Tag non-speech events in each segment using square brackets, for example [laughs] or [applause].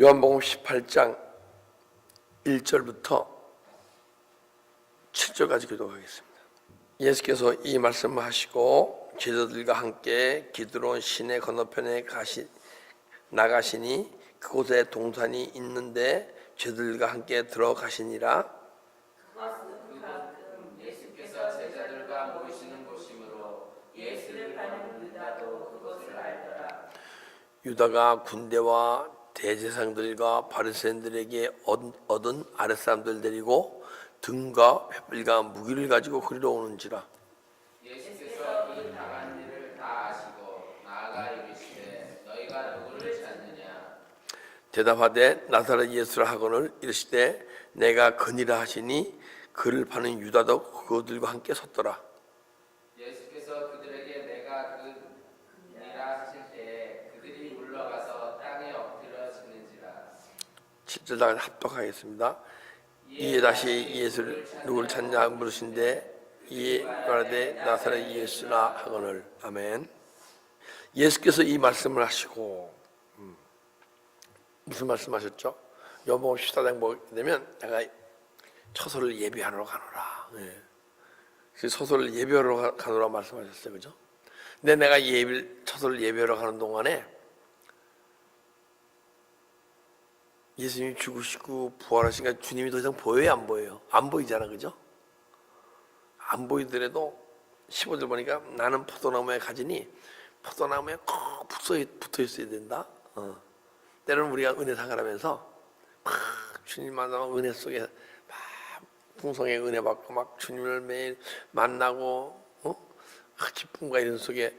요한복음 18장 1절부터 7절까지 기도하겠습니다. 예수께서 이 말씀을 하시고 제자들과 함께 기드론 시내 건너편에 가시 나가시니 그곳에 동산이 있는데 제자들과 함께 들어가시니라 예수께서 제자들과 모이시는 곳이므로 예수를 파는 유다도 그것을 알더라. 유다가 군대와 대제상들과 바리새인들에게 얻- 얻은 아랫사람들 데리고 등과 횃불과 무기를 가지고 그리러 오는지라. 예수께서 그 당한 일을 다 아시고 나아가 이르시되 너희가 누구를 찾느냐? 대답하되 나사렛 예수라 하거늘 이르시되 내가 그니라 하시니 그를 파는 유다도 그들과 함께 섰더라 예수께서 그들에게 내가 그니라 하실 때에 그들이 물러가서 땅에 엎드려지는지라 7절 다 합독하겠습니다 이에 다시 예수를 누구를 찾냐 물으신데 이에 말하되 나사렛 예수라 하거늘 아멘 예수께서 이 말씀을 하시고 음, 무슨 말씀하셨죠? 요복음 14장 보게 되면 내가 처소를 예비하러 가노라 예. 그 처소를 예비하러 가- 가노라 말씀하셨어요 그죠? 근데 내가 예비, 처소를 예비하러 가는 동안에 예수님이 죽으시고 부활하시니까 주님이 더 이상 보여요 안 보여요? 안 보이잖아 그죠? 안 보이더라도 15절 보니까 나는 포도나무에 가지니 포도나무에 꼭 붙어, 있어야 된다 어. 때로는 우리가 은혜 생활하면서 막 주님 만나면 은혜 속에 막 풍성의 은혜 받고 막 주님을 매일 만나고 어? 아, 기쁨과 이런 속에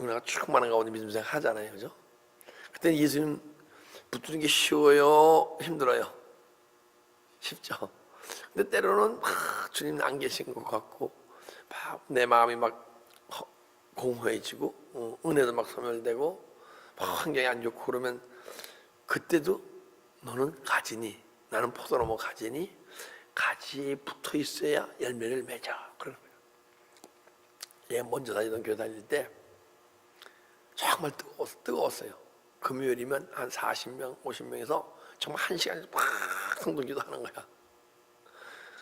은혜가 충만한 가운데 믿음 생활 하잖아요 그죠? 그때 예수님 붙드는 게 쉬워요? 힘들어요? 쉽죠? 근데 때로는 막 주님 안 계신 것 같고 막 내 마음이 막 허- 공허해지고 어, 은혜도 막 소멸되고 막 환경이 안 좋고 그러면 그때도 너는 가지니 나는 포도나무 가지니 가지에 붙어 있어야 열매를 맺어 그러는 거예요. 얘 먼저 다니던 교회 다닐 때 정말 뜨거웠, 뜨거웠어요. 금요일이면 한 40명, 50명에서 정말 한 시간 막 성도기도 하는 거야.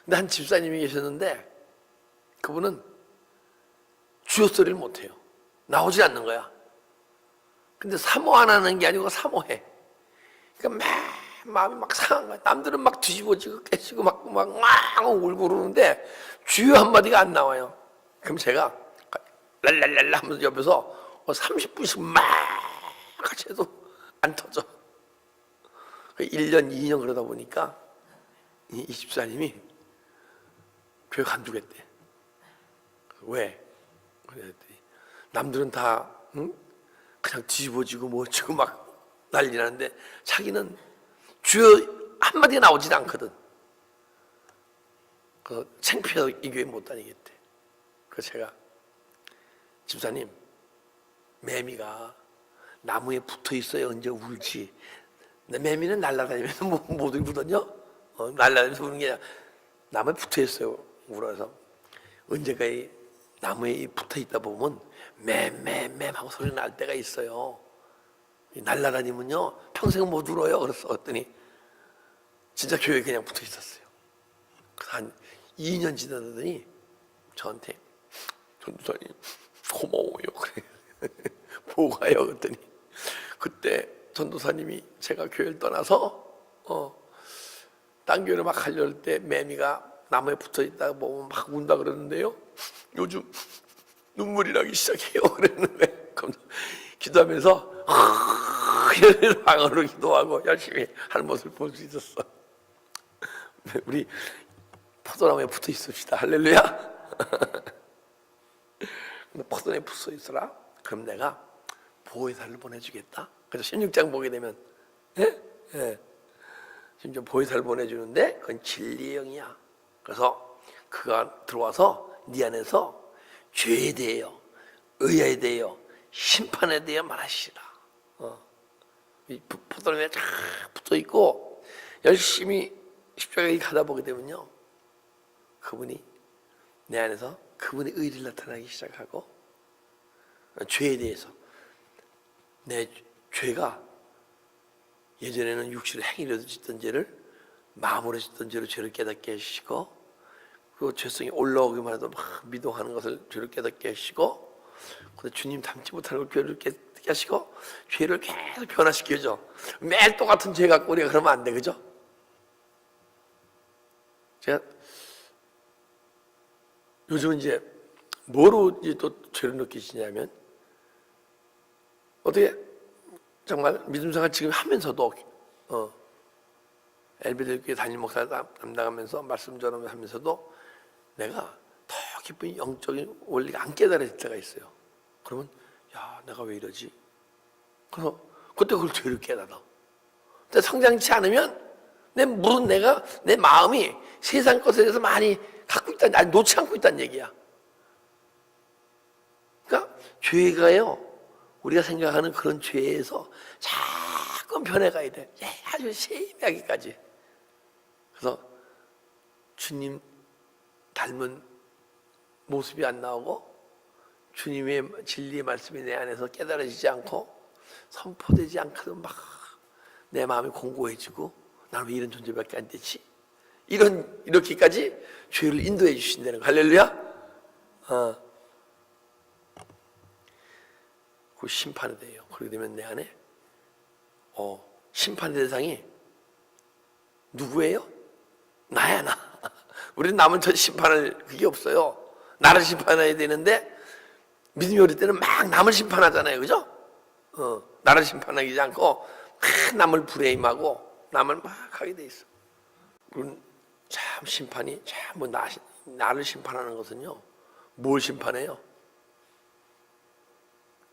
근데 한 집사님이 계셨는데 그분은 주여 소리를 못해요. 나오지 않는 거야. 근데 사모 안 하는 게 아니고 사모해. 그러니까 막 마음이 막 상한 거야. 남들은 막 뒤집어지고 깨지고 막, 막, 막 울고 그러는데 주여 한마디가 안 나와요. 그럼 제가 랄랄랄라 하면서 옆에서 30분씩 막 같이 해도 안 터져. 1년, 2년 그러다 보니까 이, 이 집사님이 교회 간두겠대. 왜? 그랬더니 남들은 다 응? 그냥 뒤집어지고 뭐 지고 막 난리 나는데 자기는 주여 한마디가 나오지도 않거든. 그 창피해서 이 교회 못 다니겠대. 그래서 제가 집사님 매미가 나무에 붙어 있어야 언제 울지. 매미는 날아다니면서 뭐, 못 울거든요. 어, 날아다니면서 우는 게 나무에 붙어 있어요. 울어서 언제까지 나무에 붙어 있다 보면 맴맴맴 하고 소리 날 때가 있어요. 이 날아다니면요 평생 못 울어요. 그래서 어더니 진짜 교회에 그냥 붙어 있었어요. 한 2년 지나더니 저한테 전도사님 고마워요. 그래. [laughs] 보고 가요. 그랬더니 그때 전도사님이 제가 교회를 떠나서 어, 딴 교회를 막 가려울 때 매미가 나무에 붙어 있다가 보면 막 운다 그러는데요. [laughs] 요즘 눈물이 나기 시작해요. 그랬는 거예요. 그럼 기도하면서 [laughs] 이런 방언으로 기도하고 열심히 하는 모습을 볼 수 있었어. [laughs] 우리 포도나무에 붙어 있읍시다. 할렐루야. 포도나무에 붙어 있어라. 그럼 내가 보혜사를 보내주겠다. 그래서 16장 보게 되면 예? 예. 심지어 보혜사를 보내주는데 그건 진리의 영이야. 그래서 그가 들어와서 네 안에서 죄에 대하여 의에 대하여 심판에 대하여 말하시라. 어. 포도나무에 쫙 붙어 있고 열심히 십자가에 가다 보게 되면요. 그분이 내 안에서 그분의 의를 나타나기 시작하고 죄에 대해서 내 죄가 예전에는 육신의 행위로 짓던 죄를 마음으로 짓던 죄로 죄를 깨닫게 하시고 그 죄성이 올라오기만 해도 막 미동하는 것을 죄를 깨닫게 하시고 근데 주님 닮지 못하는 걸 죄를 깨닫게 하시고 죄를 계속 변화시켜줘 매일 똑같은 죄 갖고 우리가 그러면 안 돼 그죠? 제가 요즘은 이제 뭐로 이제 또 죄를 느끼시냐면 어떻게 정말 믿음 생활 지금 하면서도 어 엘베델 교회 담임 목사 담당하면서 말씀 전하면서도 내가 더 깊은 영적인 원리가 안 깨달아질 때가 있어요. 그러면 야 내가 왜 이러지? 그래서 그때 그걸 죄를 깨달아. 근데 성장치 않으면 내 물은 내가 내 마음이 세상 것에 대해서 많이 갖고 있다, 아니 놓지 않고 있다는 얘기야. 그러니까 죄가요 우리가 생각하는 그런 죄에서 자꾸 변해가야 돼. 예, 아주 세밀하게까지. 그래서 주님 닮은 모습이 안 나오고 주님의 진리의 말씀이 내 안에서 깨달아지지 않고 선포되지 않거든 막내 마음이 공고해지고 나는 왜 이런 존재밖에 안 되지? 이런 이렇게까지 죄를 인도해 주신다는 거 할렐루야. 어. 그 심판에 대해요. 그렇게 되면 내 안에 어, 심판 대상이 누구예요? 나야 나. [laughs] 우리는 남은 저 심판할 그게 없어요. 나를 심판해야 되는데 믿음이 어릴 때는 막 남을 심판하잖아요, 그죠? 어, 나를 심판하지 않고 막 남을 불해임하고 남을 막 하게 돼 있어. 참 심판이 참뭐 나, 나를 심판하는 것은요, 뭘 심판해요?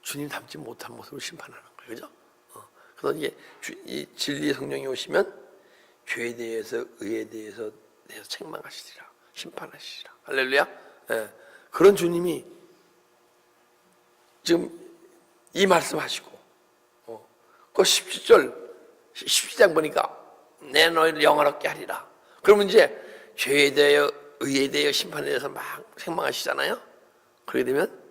주님 닮지 못한 모습을 심판하는 거예요. 그죠? 어. 그래서 이게 주, 이 진리의 성령이 오시면 죄에 대해서 의에 대해서 대해서 책망하시리라. 심판하시리라. 할렐루야. 예. 그런 주님이 지금 이 말씀하시고 어. 그 17절 17장 보니까 내 너희를 영화롭게 하리라. 그러면 이제 죄에 대하여 의에 대하여 심판에 대해서 막 책망하시잖아요. 그렇게 되면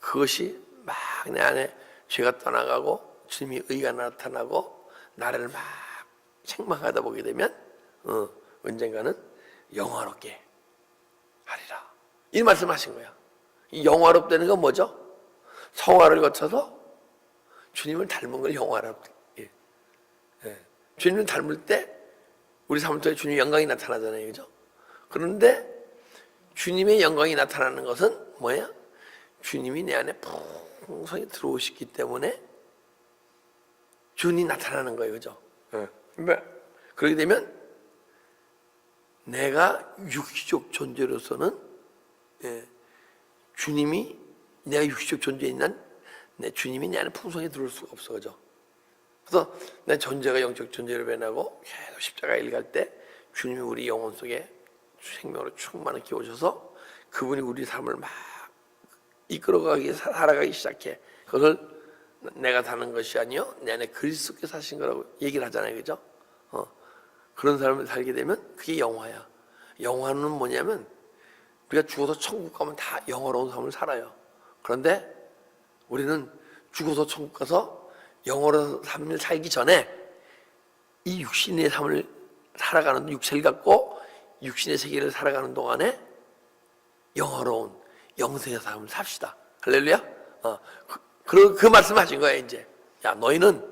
그것이 막 내 안에 죄가 떠나가고 주님이 의가 나타나고 나를 막 책망하다 보게 되면 어, 언젠가는 영화롭게 하리라. 이 말씀하신 거야. 이 영화롭다는 건 뭐죠? 성화를 거쳐서 주님을 닮은 걸 영화롭게. 예. 예. 주님을 닮을 때 우리 삶 속에 주님 영광이 나타나잖아요, 그죠? 그런데 주님의 영광이 나타나는 것은 뭐야? 주님이 내 안에 풍성히 들어오시기 때문에 주님이 나타나는 거예요, 그죠? 네. 그렇게 되면 내가 육시적 존재로서는 예, 주님이 내가 육시적 존재인 난내 주님이 내 안에 풍성히 들어올 수가 없어, 그죠? 그래서 내 존재가 영적 존재로 변하고 계속 십자가 일갈 때 주님이 우리 영혼 속에 생명으로 충만하게 오셔서 그분이 우리 삶을 막 이끌어가기 살아가기 시작해. 그것을 내가 사는 것이 아니요 내 안에 그리스도께 사신 거라고 얘기를 하잖아요, 그죠? 어. 그런 사람을 살게 되면 그게 영화야. 영화는 뭐냐면 우리가 죽어서 천국 가면 다 영화로운 삶을 살아요. 그런데 우리는 죽어서 천국 가서 영어로 삶을 살기 전에 이 육신의 삶을 살아가는 육체를 갖고 육신의 세계를 살아가는 동안에 영어로운 영생의 삶을 삽시다. 할렐루야. 어, 그, 그, 그 말씀하신 거야 이제. 야 너희는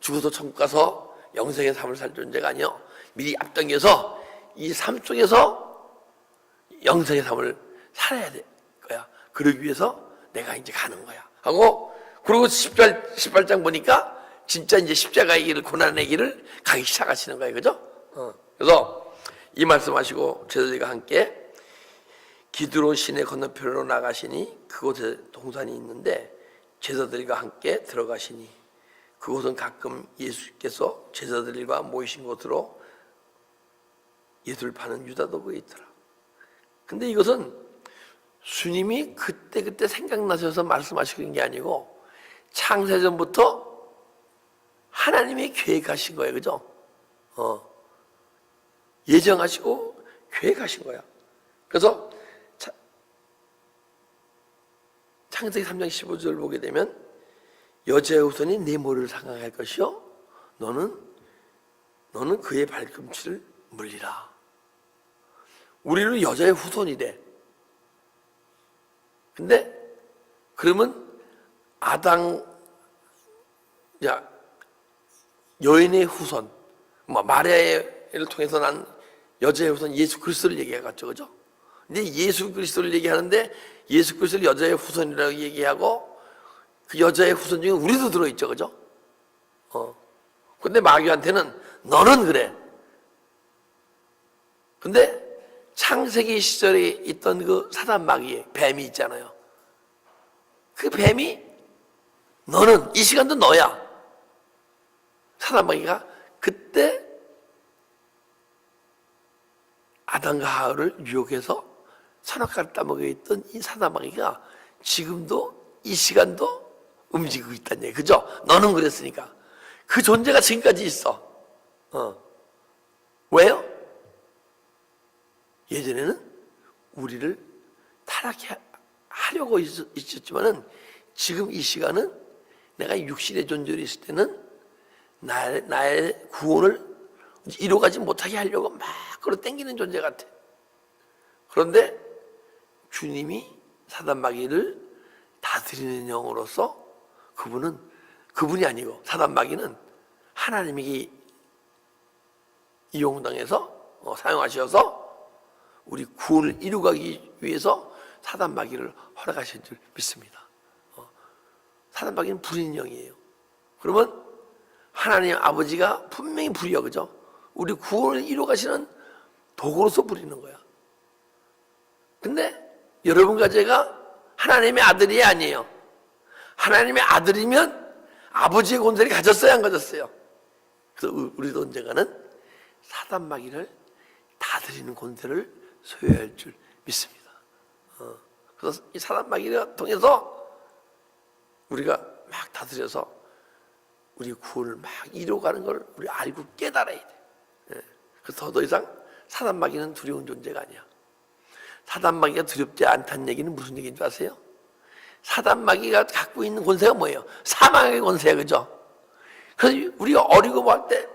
죽어서 천국 가서 영생의 삶을 살 존재가 아니요. 미리 앞당겨서 이 삶 속에서 영생의 삶을 살아야 될 거야. 그러기 위해서 내가 이제 가는 거야. 하고 그리고 18, 18장 보니까 진짜 이제 십자가의 길을, 고난의 길을 가기 시작하시는 거예요. 그죠? 어. 그래서 이 말씀하시고 제자들과 함께 기드로 시내 건너편으로 나가시니 그곳에 동산이 있는데 제자들과 함께 들어가시니 그곳은 가끔 예수께서 제자들과 모이신 곳으로 예수를 파는 유다도 있더라. 근데 이것은 주님이 그때 그때 생각나셔서 말씀하시는 게 아니고 창세전부터 하나님이 계획하신 거예요. 그죠? 어. 예정하시고 계획하신 거야. 그래서 차- 창세기 3장 15절 보게 되면 여자의 후손이 내 머리를 상하할 것이요 너는 너는 그의 발꿈치를 물리라. 우리는 여자의 후손이 래. 근데 그러면 아당 야 여인의 후손, 뭐 마리아를 통해서 난 여자의 후손 예수 그리스도를 얘기하겠죠, 그죠? 근데 예수 그리스도를 얘기하는데 예수 그리스도를 여자의 후손이라고 얘기하고 그 여자의 후손 중에 우리도 들어있죠, 그죠? 어. 근데 마귀한테는 너는 그래. 근데 창세기 시절에 있던 그 사단 마귀의 뱀이 있잖아요. 그 뱀이 너는 이 시간도 너야. 사단 마귀가 그때 아담과 하와를 유혹해서 선악과를 따먹여 있던 이 사단 마귀가 지금도 이 시간도 움직이고 있다는 얘기 그죠? 너는 그랬으니까 그 존재가 지금까지 있어. 어. 왜요? 예전에는 우리를 타락해 하려고 있- 있었지만은 지금 이 시간은 내가 육신의 존재로 있을 때는 나의, 나의 구원을 이루어가지 못하게 하려고 막 끌어 당기는 존재 같아. 그런데 주님이 사단마귀를 다스리는 영으로서 그분은 그분이 아니고 사단마귀는 하나님에게 이용당해서 어, 사용하셔서 우리 구원을 이루가기 위해서 사단마귀를 허락하신 줄 믿습니다. 어, 사단마귀는 불인 영이에요. 그러면 하나님 아버지가 분명히 불이야, 그죠? 우리 구원을 이루가시는 도구로서 부리는 거야. 근데 여러분과 제가 하나님의 아들이 아니에요. 하나님의 아들이면 아버지의 권세를 가졌어야 안 가졌어요. 그래서 우- 우리도 언젠가는 사단 마귀를 다스리는 권세를 소유할 줄 믿습니다. 어, 그래서 이 사단 마귀를 통해서 우리가 막 다스려서 우리 구원을 막 이루어가는 걸 우리 알고 깨달아야 돼. 예. 그래서 더 이상 사단 마귀는 두려운 존재가 아니야. 사단마귀가 두렵지 않다는 얘기는 무슨 얘기인 줄 아세요? 사단마귀가 갖고 있는 권세가 뭐예요? 사망의 권세야, 그죠? 그래서 우리가 어리고 뭐할때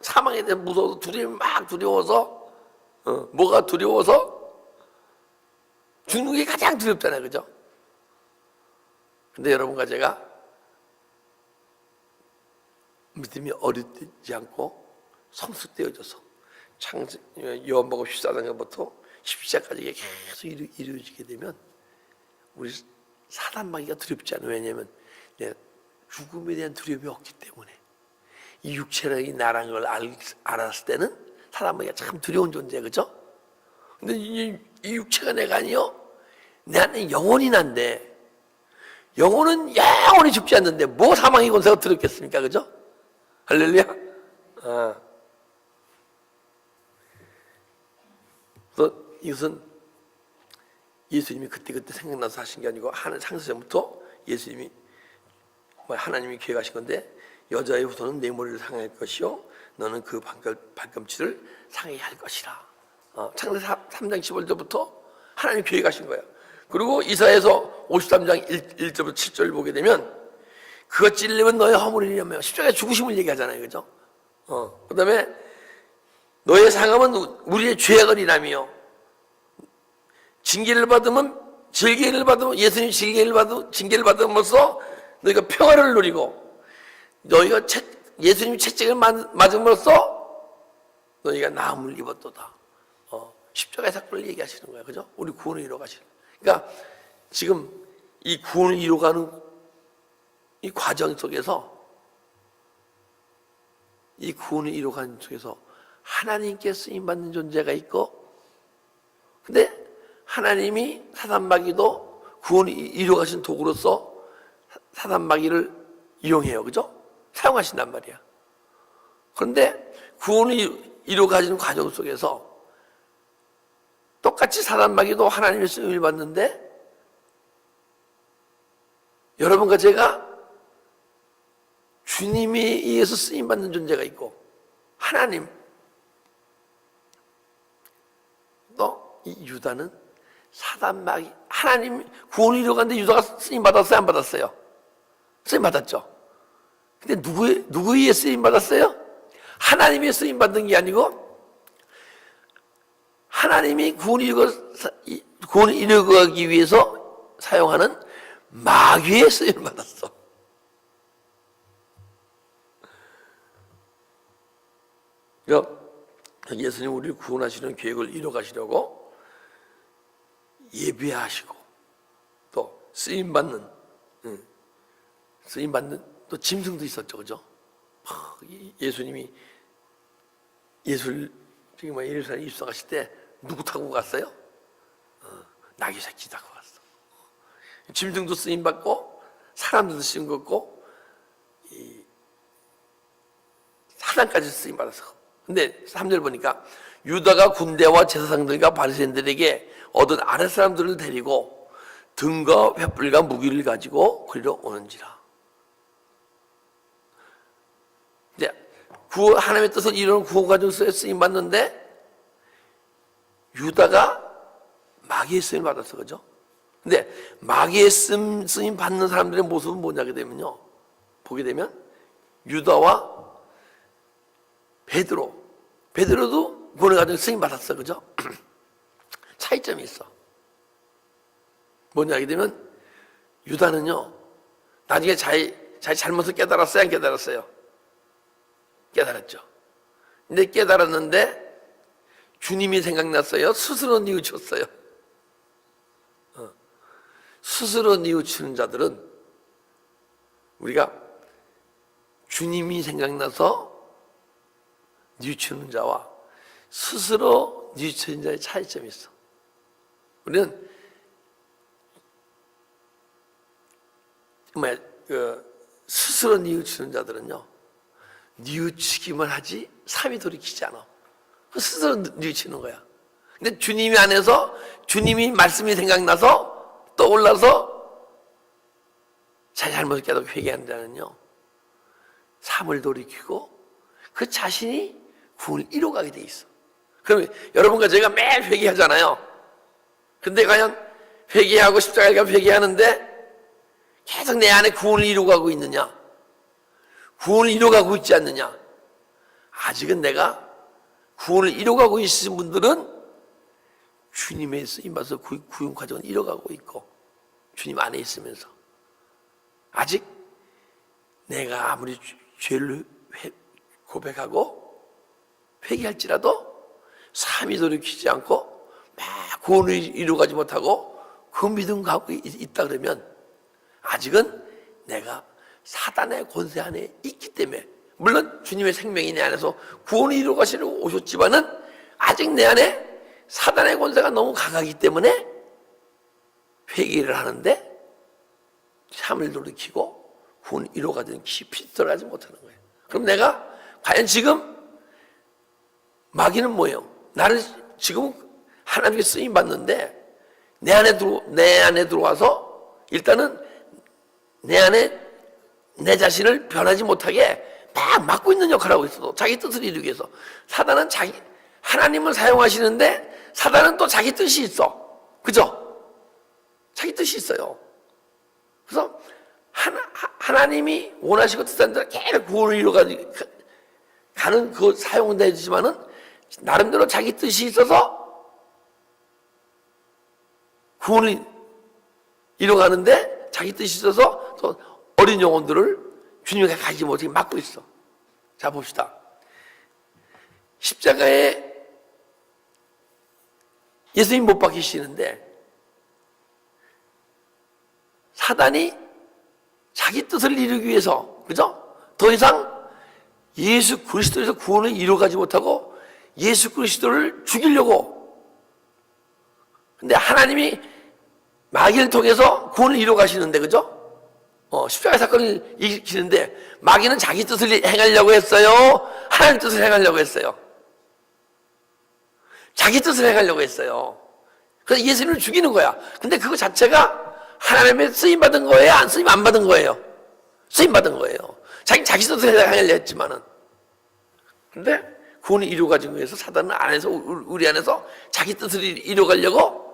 사망에 대해 무서워서 두려움이 막 두려워서 어, 뭐가 두려워서 죽는 게 가장 두렵잖아요, 그죠? 근데 여러분과 제가 믿음이 어리지 않고 성숙되어져서 창세 요한복음 14장부터 10시까지 계속 이루, 이루어지게 되면 우리 사단마귀가 두렵지 않아요. 왜냐하면 죽음에 대한 두려움이 없기 때문에 이 육체라는 나라는 걸 알, 알았을 때는 사단마귀가 참 두려운 존재야, 그죠? 근데 이, 이 육체가 내가 아니요. 내 안에 영혼이 난데 영혼은 영원히 죽지 않는데 뭐 사망의 권세가 두렵겠습니까, 그죠? 할렐루야. 아. 이것은 예수님이 그때그때 생각나서 하신 게 아니고 하는 창세전부터 예수님이 뭐 하나님이 계획하신 건데 여자의 후손은 내 머리를 상할 것이요 너는 그 발꿈, 발꿈치를 상하게 할 것이라. 어, 창세 3장 15절부터 하나님이 계획하신 거예요. 그리고 이사에서 53장 1, 절부터 7절 보게 되면 그것 찔리면 너의 허물이려며 십자가에 죽으심을 얘기하잖아요. 그죠? 어, 그 다음에 너의 상함은 우리의 죄악을 인하며 징계를 받으면 징계를 받으면 예수님 징계를 받으 징계를 받음으로써 너희가 평화를 누리고 너희가 채, 예수님 채찍을 맞- 맞음으로써 너희가 나음을 입었도다. 어, 십자가의 사건을 얘기하시는 거야, 그죠? 우리 구원을 이루어가시는. 그러니까 지금 이 구원을 이루어가는 이 과정 속에서 이 구원을 이루어가는 속에서 하나님께 쓰임 받는 존재가 있고, 근데 하나님이 사단마귀도 구원을 이루어가신 도구로서 사- 사단마귀를 이용해요. 그죠? 사용하신단 말이야. 그런데 구원을 이루어가시는 과정 속에서 똑같이 사단마귀도 하나님의 쓰임을 받는데 여러분과 제가 주님에 의해서 쓰임 받는 존재가 있고 하나님 또 이 유다는 사단마귀 하나님 구원을 이루어가는데 유다가 쓰임 받았어요 안 받았어요? 쓰임 받았죠. 근데 누구의 누구에 쓰임 받았어요? 하나님의 쓰임 받는 게 아니고 하나님이 구원을 이루고 구원을 이루기 위해서 사용하는 마귀의 쓰임을 받았어. 그러니까 예수님 우리를 구원하시는 계획을 이뤄가시려고 예비하시고 또 쓰임 받는 쓰임 받는 또 짐승도 있었죠, 그죠? 예수님이 예술 지금 뭐 예루살렘 입성하실 때 누구 타고 갔어요? 어, 나귀 새끼 타고 갔어. 짐승도 쓰임 받고 사람들도 쓰임 받고 이 사단까지 쓰임 받았어. 근데 3절 보니까 유다가 군대와 제사장들과 바리새인들에게 얻은 아랫 사람들을 데리고 등과 횃불과 무기를 가지고 그리로 오는지라. 이제 구원 하나님의 뜻을 이루는 구원 과정에서 쓰임 받는데 유다가 마귀의 쓰임 받았어 그죠? 근데 마귀의 쓰임, 쓰임 받는 사람들의 모습은 뭐냐게 되면요 보게 되면 유다와 베드로 베드로도 구원의 과정에 쓰임 받았어 그죠? [clears throat] 차이점이 있어 뭐냐게 되면 유다는요 나중에 자기, 자기 잘못을 깨달았어요 안 깨달았어요? 깨달았죠. 근데 깨달았는데 주님이 생각났어요. 스스로 뉘우쳤어요. 어. 스스로 뉘우치는 자들은 우리가 주님이 생각나서 뉘우치는 자와 스스로 뉘우치는 자의 차이점이 있어. 우리는 그 스스로 뉘우치는 자들은요. 뉘우치기만 하지 삶이 돌이키지 않아. 그 스스로 뉘우치는 거야. 근데 주님이 안에서 주님이 말씀이 생각나서 떠올라서 자기 잘못을 깨닫고 회개하는 자는요. 삶을 돌이키고 그 자신이 구원을 이뤄가게 돼 있어. 그럼 여러분과 제가 매일 회개하잖아요. 근데 과연 회개하고 십자가에 가 회개하는데 계속 내 안에 구원을 이루어가고 있느냐? 구원을 이뤄가고 있지 않느냐? 아직은 내가 구원을 이뤄가고 있으신 분들은 주님의 쓰임받아서 구- 구원 과정을 이뤄가고 있고 주님 안에 있으면서 아직 내가 아무리 죄- 죄를 회- 고백하고 회개할지라도 삶이 돌이키지 않고 막 구원을 이루어가지 못하고 그 믿음 갖고 있- 있다 그러면 아직은 내가 사단의 권세 안에 있기 때문에 물론 주님의 생명이 내 안에서 구원을 이루어 가시려고 오셨지만은 아직 내 안에 사단의 권세가 너무 강하기 때문에 회개를 하는데 삶을 돌이키고 구원을 이루어 가는 깊이 들어가지 못하는 거예요. 그럼 내가 과연 지금 마귀는 뭐예요? 나를 지금 하나님께 쓰임 받는데 내 안에 들어 내 안에 들어와서 일단은 내 안에 내 자신을 변하지 못하게 막 막고 있는 역할을 하고 있어. 자기 뜻을 이루기 위해서. 사단은 자기, 하나님을 사용하시는데 사단은 또 자기 뜻이 있어. 그죠? 자기 뜻이 있어요. 그래서 하나, 하- 하나님이 원하시고 뜻하는 대로 계속 구원을 이루어가는 가는 그 사용은 되지만은 나름대로 자기 뜻이 있어서 구원을 이뤄가는데 자기 뜻이 있어서 또 어린 영혼들을 주님에게 가지 못하게 막고 있어. 자 봅시다. 십자가에 예수님 못 박히시는데 사단이 자기 뜻을 이루기 위해서 그죠? 더 이상 예수 그리스도에서 구원을 이루어가지 못하고 예수 그리스도를 죽이려고 근데 하나님이 마귀를 통해서 구원을 이루어 가시는데 그죠? 어, 십자가 사건을 일으키는데 마귀는 자기 뜻을 행하려고 했어요. 하나님 뜻을 행하려고 했어요. 자기 뜻을 행하려고 했어요. 그래서 예수님을 죽이는 거야. 근데 그거 자체가 하나님의 쓰임 받은 거예요? 안 쓰임 안 받은 거예요? 쓰임 받은 거예요. 자기 자기 뜻을 행하려 했지만은. 근데 구원을 이루어 가기 위해서 사단은 안에서 우리 안에서 자기 뜻을 이루어가려고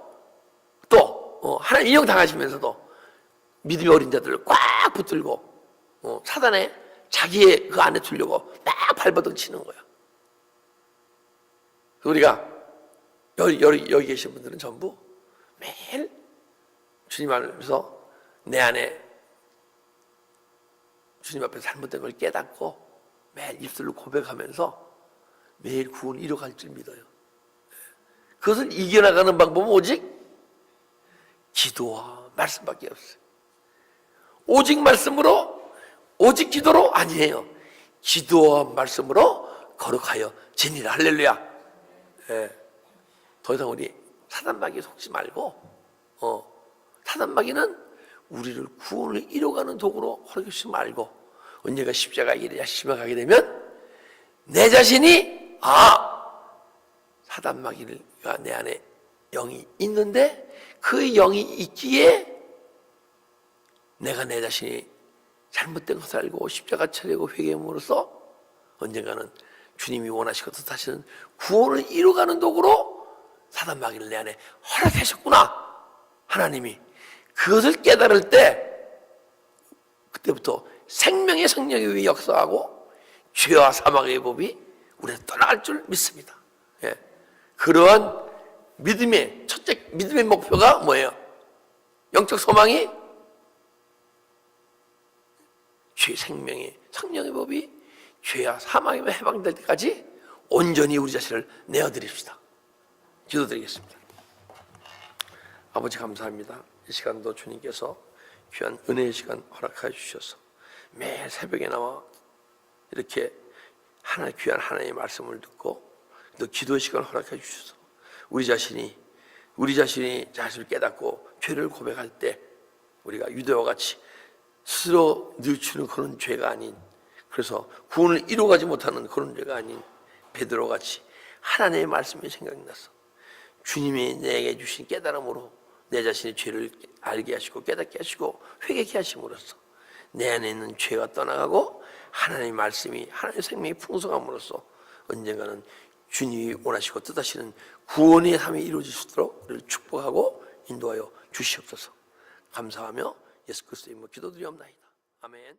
하나님 인형 당하시면서도 믿음의 어린 자들을 꽉 붙들고 어, 사단에 자기의 그 안에 두려고 막 발버둥 치는 거야. 우리가 여기, 여기, 여기 계신 분들은 전부 매일 주님 안에서 내 안에 주님 앞에 잘못된 걸 깨닫고 매일 입술로 고백하면서 매일 구원 이뤄갈 줄 믿어요. 그것을 이겨나가는 방법은 오직 기도와 말씀밖에 없어요. 오직 말씀으로, 오직 기도로 아니에요. 기도와 말씀으로 거룩하여 지니라. 할렐루야. 예. 더 이상 우리 사단마귀에 속지 말고, 어, 사단마귀는 우리를 구원을 이뤄가는 도구로 허락하지 말고, 언젠가 십자가 열심히 가게 되면, 내 자신이, 아, 사단마귀가 내 안에 영이 있는데, 그 영이 있기에 내가 내 자신이 잘못된 것을 알고 십자가 차리고 회개함으로써 언젠가는 주님이 원하시고 뜻하시는 구원을 이루가는 도구로 사단 마귀를 내 안에 허락하셨구나 하나님이 그것을 깨달을 때 그때부터 생명의 성령이 위 역사하고 죄와 사망의 법이 우리를 떠나갈 줄 믿습니다. 예. 그러한 믿음의 첫째 믿음의 목표가 뭐예요? 영적 소망이 죄 생명의 성령의 법이 죄와 사망에 해방될 때까지 온전히 우리 자신을 내어드립시다. 기도드리겠습니다. 아버지 감사합니다. 이 시간도 주님께서 귀한 은혜의 시간 허락하여 주셔서 매일 새벽에 나와 이렇게 하나 귀한 하나님의 말씀을 듣고 또 기도의 시간을 허락해 주셔서 우리 자신이 우리 자신이 자신을 깨닫고 죄를 고백할 때 우리가 유대와 같이 스스로 늦추는 그런 죄가 아닌 그래서 구원을 이루어가지 못하는 그런 죄가 아닌 베드로 같이 하나님의 말씀이 생각이 났어. 주님이 내게 주신 깨달음으로 내 자신의 죄를 알게 하시고 깨닫게 하시고 회개케 하심으로써 내 안에 있는 죄가 떠나가고 하나님의 말씀이 하나님의 생명이 풍성함으로써 언젠가는 주님이 원하시고 뜻하시는 구원의 삶이 이루어질 수 있도록 우리를 축복하고 인도하여 주시옵소서. 감사하며 예수 그리스도의 이름으로 기도드리옵나이다. 아멘.